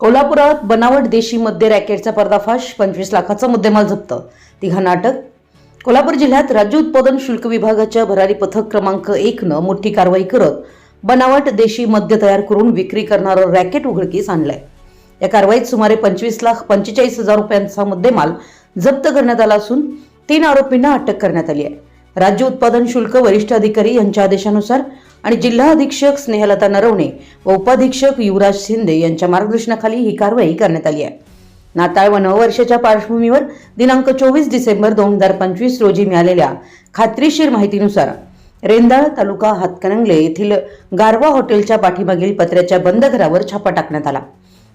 कोल्हापुरात बनावट देशी मद्य रॅकेटचा पर्दाफाश पंचवीस लाखाचा मुद्देमाल जप्त. तिघांना अटक कोल्हापूर जिल्ह्यात राज्य उत्पादन शुल्क विभागाच्या भरारी पथक क्रमांक एकनं मोठी कारवाई करत बनावट देशी मद्य तयार करून विक्री करणारं रॅकेट उघडकीस आणलंय. या कारवाईत सुमारे पंचवीस लाख पंचेचाळीस हजार रुपयांचा मुद्देमाल जप्त करण्यात आला असून तीन आरोपींना अटक करण्यात आली आहे. राज्य उत्पादन शुल्क वरिष्ठ अधिकारी यांच्या आदेशानुसार आणि जिल्हा अधीक्षक स्नेहलता नरवणे व उपाधीक्षक युवराज शिंदे यांच्या मार्गदर्शनाखाली ही कारवाई करण्यात आली आहे. नाताळ व नववर्षाच्या पार्श्वभूमीवर दिनांक चोवीस डिसेंबर दोन हजार पंचवीस रोजी मिळालेल्या खात्रीशीर माहितीनुसार रेंदाळ तालुका हातकणंगले येथील गारवा हॉटेलच्या पाठीमागील पत्र्याच्या बंद घरावर छापा टाकण्यात आला.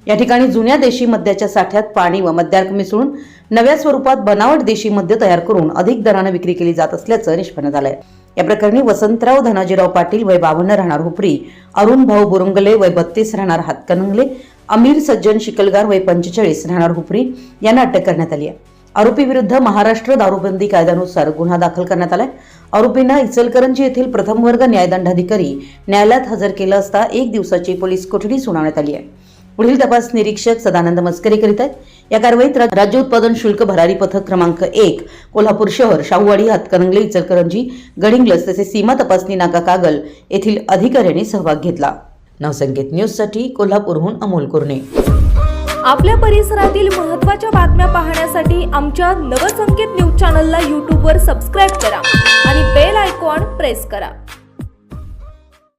या ठिकाणी जुन्या देशी मद्याच्या साठ्यात पाणी व मद्यार्क मिसळून नव्या स्वरूपात बनावट देशी मद्य तयार करून अधिक दरानं विक्री केली जात असल्याचं निष्पन्न झालंय. या प्रकरणी वसंतराव धनाजीराव पाटील वय बावन्न राहणार हुपरी अरुण भाऊ बुरुंगले वय बत्तीस राहणार हातकणंगले अमीर सज्जन शिकलगार वय पंचेचाळीस राहणार हुपरी यांना अटक करण्यात आली आहे. आरोपी विरुद्ध महाराष्ट्र दारूबंदी कायद्यानुसार गुन्हा दाखल करण्यात आलाय. आरोपींना इचलकरंजी येथील प्रथम वर्ग न्यायदंडाधिकारी न्यायालयात हजर केलं असता एक दिवसाची पोलीस कोठडी सुनावण्यात आली आहे. पुढील तपास निरीक्षक सदानंद मस्करी करीत आहेत. या कारवाईत राज्य उत्पादन शुल्क भरारी पथक क्रमांक एक कोल्हापूर शहर शाहूवाडी हातकरंगले इचलकरंजी गडिंगलस तसेच सीमा तपासणी नाका कागल येथील अधिकाऱ्यांनी सहभाग घेतला. नवसंकेत न्यूजसाठी कोल्हापूरहून अमोल कुरणे. आपल्या परिसरातील महत्त्वाच्या बातम्या पाहण्यासाठी आमच्या नवसंकेत न्यूज चॅनलला यूट्यूबवर सबस्क्राईब करा आणि बेल आयकॉन प्रेस करा.